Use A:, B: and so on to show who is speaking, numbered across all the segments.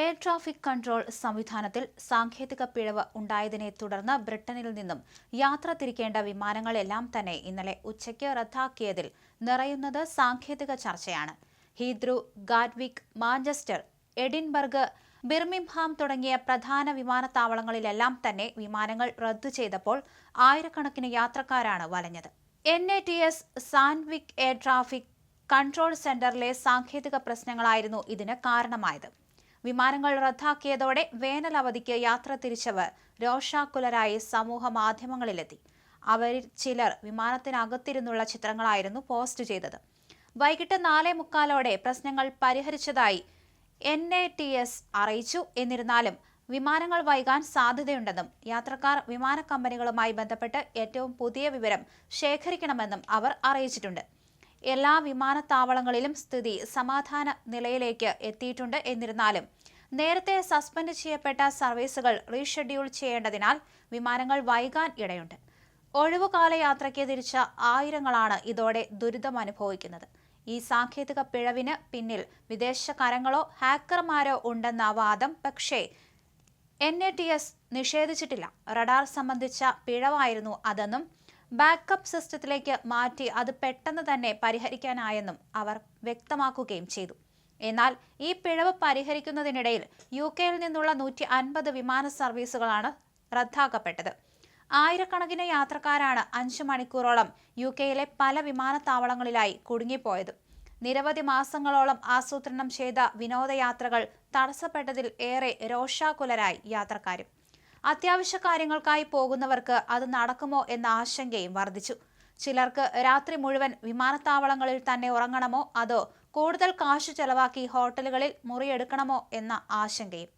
A: Air traffic control സംവിധാനത്തിൽ സാങ്കേതിക പിഴവ് ഉണ്ടായതിനെ തുടർന്ന് ബ്രിട്ടനിൽ നിന്നും യാത്ര തിരിക്കേണ്ട വിമാനങ്ങളെല്ലാം തന്നെ ഇന്നലെ ഉച്ചയ്ക്ക് റദ്ദാക്കിയതിൽ നിറയുന്നത് സാങ്കേതിക ചർച്ചയാണ്. ഹീദ്രു ഗാഡ്വിക് മാഞ്ചസ്റ്റർ എഡിൻബർഗ് ബിർമിംഹാം തുടങ്ങിയ പ്രധാന വിമാനത്താവളങ്ങളിലെല്ലാം തന്നെ വിമാനങ്ങൾ റദ്ദു ചെയ്തപ്പോൾ ആയിരക്കണക്കിന് യാത്രക്കാരാണ് വലഞ്ഞത്. N A T S Swanwick air traffic control സെന്ററിലെ സാങ്കേതിക പ്രശ്നങ്ങളായിരുന്നു ഇതിന് കാരണമായത്. വിമാനങ്ങൾ റദ്ദാക്കിയതോടെ വേനൽ അവധിക്ക് യാത്ര തിരിച്ചവർ രോഷാകുലരായി സമൂഹ മാധ്യമങ്ങളിലെത്തി. അവരിൽ ചിലർ വിമാനത്തിനകത്തിരുന്നുള്ള ചിത്രങ്ങളായിരുന്നു പോസ്റ്റ് ചെയ്തത്. വൈകിട്ട് നാലേ മുക്കാലോടെ പ്രശ്നങ്ങൾ പരിഹരിച്ചതായി എൻ എ ടി എസ് അറിയിച്ചു. എന്നിരുന്നാലും വിമാനങ്ങൾ വൈകാൻ സാധ്യതയുണ്ടെന്നും യാത്രക്കാർ വിമാന കമ്പനികളുമായി ബന്ധപ്പെട്ട് ഏറ്റവും പുതിയ വിവരം ശേഖരിക്കണമെന്നും അവർ അറിയിച്ചിട്ടുണ്ട്. എല്ലാ വിമാനത്താവളങ്ങളിലും സ്ഥിതി സമാധാന നിലയിലേക്ക് എത്തിയിട്ടുണ്ട് എന്നിരുന്നാലും നേരത്തെ സസ്പെൻഡ് ചെയ്യപ്പെട്ട സർവീസുകൾ റീഷെഡ്യൂൾ ചെയ്യേണ്ടതിനാൽ വിമാനങ്ങൾ വൈകാൻ ഇടയുണ്ട്. ഒഴിവുകാല യാത്രയ്ക്ക് തിരിച്ച ആയിരങ്ങളാണ് ഇതോടെ ദുരിതം അനുഭവിക്കുന്നത്. ഈ സാങ്കേതിക പിഴവിന് പിന്നിൽ വിദേശ കരങ്ങളോ ഹാക്കർമാരോ ഉണ്ടെന്ന വാദം പക്ഷേ എൻ എ ടി എസ് നിഷേധിച്ചിട്ടില്ല. റഡാർ സംബന്ധിച്ച പിഴവായിരുന്നു അതെന്നും ബാക്കപ്പ് സിസ്റ്റത്തിലേക്ക് മാറ്റി അത് പെട്ടെന്ന് തന്നെ പരിഹരിക്കാനായെന്നും അവർ വ്യക്തമാക്കുകയും ചെയ്തു. എന്നാൽ ഈ പിഴവ് പരിഹരിക്കുന്നതിനിടയിൽ യു കെയിൽ നിന്നുള്ള നൂറ്റി അൻപത് വിമാന സർവീസുകളാണ് റദ്ദാക്കപ്പെട്ടത്. ആയിരക്കണക്കിന് യാത്രക്കാരാണ് അഞ്ചു മണിക്കൂറോളം യു കെയിലെ പല വിമാനത്താവളങ്ങളിലായി കുടുങ്ങിപ്പോയത്. നിരവധി മാസങ്ങളോളം ആസൂത്രണം ചെയ്ത വിനോദയാത്രകൾ തടസ്സപ്പെട്ടതിൽ ഏറെ രോഷാകുലരായി യാത്രക്കാരും. അത്യാവശ്യ കാര്യങ്ങൾക്കായി പോകുന്നവർക്ക് അത് നടക്കുമോ എന്ന ആശങ്കയും വർദ്ധിച്ചു. ചിലർക്ക് രാത്രി മുഴുവൻ വിമാനത്താവളങ്ങളിൽ തന്നെ ഉറങ്ങണമോ അതോ കൂടുതൽ കാശ് ചെലവാക്കി ഹോട്ടലുകളിൽ മുറിയെടുക്കണമോ എന്ന ആശങ്കയും.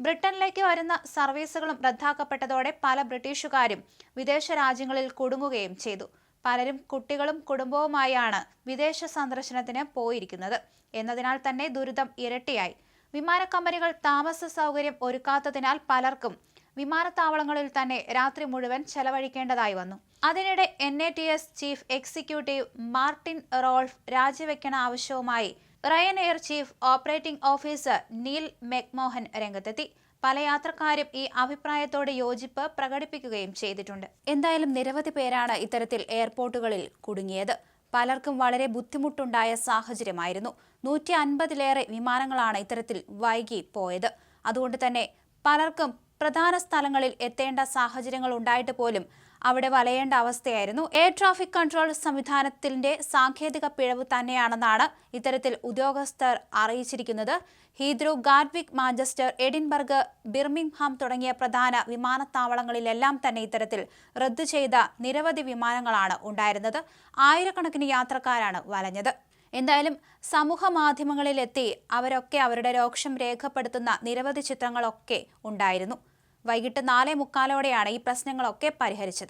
A: ബ്രിട്ടനിലേക്ക് വരുന്ന സർവീസുകളും റദ്ദാക്കപ്പെട്ടതോടെ പല ബ്രിട്ടീഷുകാരും വിദേശ രാജ്യങ്ങളിൽ കുടുങ്ങുകയും ചെയ്തു. പലരും കുട്ടികളും കുടുംബവുമായാണ് വിദേശ സന്ദർശനത്തിന് പോയിരിക്കുന്നത്. എന്നതിനാൽ തന്നെ ദുരിതം ഇരട്ടിയായി. വിമാനക്കമ്പനികൾ താമസ സൗകര്യം ഒരുക്കാത്തതിനാൽ പലർക്കും വിമാനത്താവളങ്ങളിൽ തന്നെ രാത്രി മുഴുവൻ ചെലവഴിക്കേണ്ടതായി വന്നു. അതിനിടെ N A T S chief executive Martin Rolfe രാജിവെക്കണ ആവശ്യവുമായി Ryanair chief operating officer Neil McMahon രംഗത്തെത്തി. പല യാത്രക്കാരും ഈ അഭിപ്രായത്തോട് യോജിപ്പ് പ്രകടിപ്പിക്കുകയും ചെയ്തിട്ടുണ്ട്. എന്തായാലും നിരവധി പേരാണ് ഇത്തരത്തിൽ എയർപോർട്ടുകളിൽ കുടുങ്ങിയത്. പലർക്കും വളരെ ബുദ്ധിമുട്ടുണ്ടായ സാഹചര്യമായിരുന്നു. നൂറ്റി അൻപതിലേറെ വിമാനങ്ങളാണ് ഇത്തരത്തിൽ വൈകി പോയത് അതുകൊണ്ട് തന്നെ പലർക്കും പ്രധാന സ്ഥലങ്ങളിൽ എത്തേണ്ട സാഹചര്യങ്ങൾ ഉണ്ടായിട്ട് പോലും അവിടെ വലയേണ്ട അവസ്ഥയായിരുന്നു. എയർ ട്രാഫിക് കൺട്രോൾ സംവിധാനത്തിന്റെ സാങ്കേതിക പിഴവ് തന്നെയാണെന്നാണ് ഇത്തരത്തിൽ ഉദ്യോഗസ്ഥർ അറിയിച്ചിരിക്കുന്നത്. Heathrow Gatwick Manchester Edinburgh Birmingham തുടങ്ങിയ പ്രധാന വിമാനത്താവളങ്ങളിലെല്ലാം തന്നെ ഇത്തരത്തിൽ റദ്ദു ചെയ്ത നിരവധി വിമാനങ്ങളാണ് ഉണ്ടായിരുന്നത്. ആയിരക്കണക്കിന് യാത്രക്കാരാണ് വലഞ്ഞത്. എന്തായാലും സമൂഹ മാധ്യമങ്ങളിലെത്തി അവരൊക്കെ അവരുടെ രോക്ഷം രേഖപ്പെടുത്തുന്ന നിരവധി ചിത്രങ്ങളൊക്കെ ഉണ്ടായിരുന്നു. വൈകിട്ട് നാലേ മുക്കാലോടെയാണ് ഈ പ്രശ്നങ്ങളൊക്കെ പരിഹരിച്ചത്.